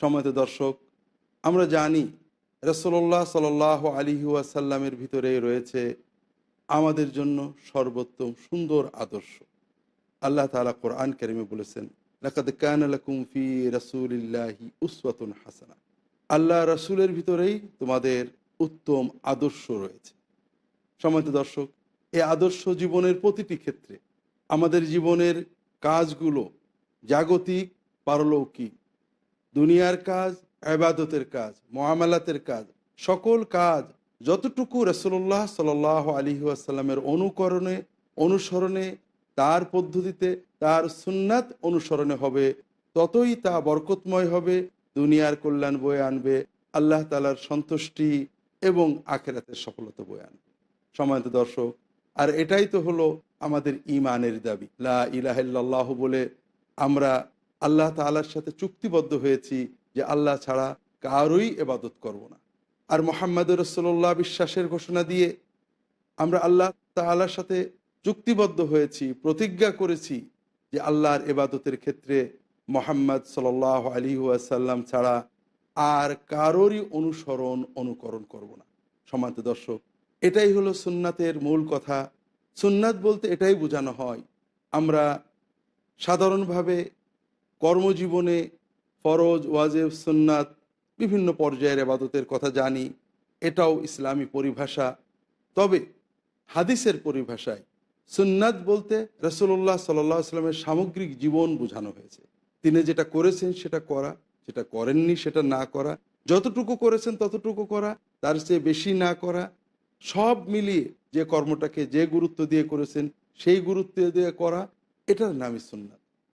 সময়ত দর্শক, আমরা জানি রসল্লাহ সাল আলী ওয়াসাল্লামের ভিতরে রয়েছে আমাদের জন্য সর্বোত্তম সুন্দর আদর্শ। আল্লাহ তালা কোরআন কারিমে বলেছেন, লাকাদ রাসূলিল্লাহি উসওয়াতুন হাসানা। আল্লাহ রাসূলের ভিতরেই তোমাদের উত্তম আদর্শ রয়েছে। সম্মানিত দর্শক, এই আদর্শ জীবনের প্রতিটি ক্ষেত্রে আমাদের জীবনের কাজগুলো জাগতিক, পারলৌকিক দুনিয়ার কাজ, আবাদতের কাজ মহামালাতের কাজ, সকল কাজ, যতটুকু রসল্লাহ সাল আলী আসাল্লামের অনুকরণে, অনুসরণে, তার পদ্ধতিতে, তার সুন্নাত অনুসরণে হবে, ততই তা বরকতময় হবে, দুনিয়ার কল্যাণ বয়ে আনবে, আল্লাহ তালার সন্তুষ্টি এবং আখেরাতের সফলতা বয়ে আনবে। সময়ত দর্শক, আর এটাই তো হলো আমাদের ইমানের দাবি। লা ইলাহাল্লাহ বলে আমরা আল্লাহ তালার সাথে চুক্তিবদ্ধ হয়েছি যে আল্লাহ ছাড়া কারোই এবাদত করব না। আর মোহাম্মদ রসোল্লাহ বিশ্বাসের ঘোষণা দিয়ে আমরা আল্লাহ তালার সাথে চুক্তিবদ্ধ হয়েছি, প্রতিজ্ঞা করেছি যে আল্লাহর এবাদতের ক্ষেত্রে মোহাম্মদ সাল আলী ওয়াসাল্লাম ছাড়া আর কারোরই অনুসরণ, অনুকরণ করব না। সমান্ত দর্শক, এটাই হলো সুন্নাতের মূল কথা। সুন্নাত বলতে এটাই বোঝানো হয়, আমরা সাধারণভাবে কর্মজীবনে ফরজ, ওয়াজেব, সুন্নাত বিভিন্ন পর্যায়ের এবাদতের কথা জানি, এটাও ইসলামী পরিভাষা। তবে হাদিসের পরিভাষায় সুন্নাত বলতে রসুল্লাহ সাল্লাহ আসলামের সামগ্রিক জীবন বোঝানো হয়েছে। তিনি যেটা করেছেন সেটা করা, যেটা করেননি সেটা না করা, যতটুকু করেছেন ততটুকু করা, তার চেয়ে বেশি না করা, সব মিলিয়ে যে কর্মটাকে যে গুরুত্ব দিয়ে করেছেন, সেই গুরুত্ব দিয়ে করা, এটার নামই সুন্নাত।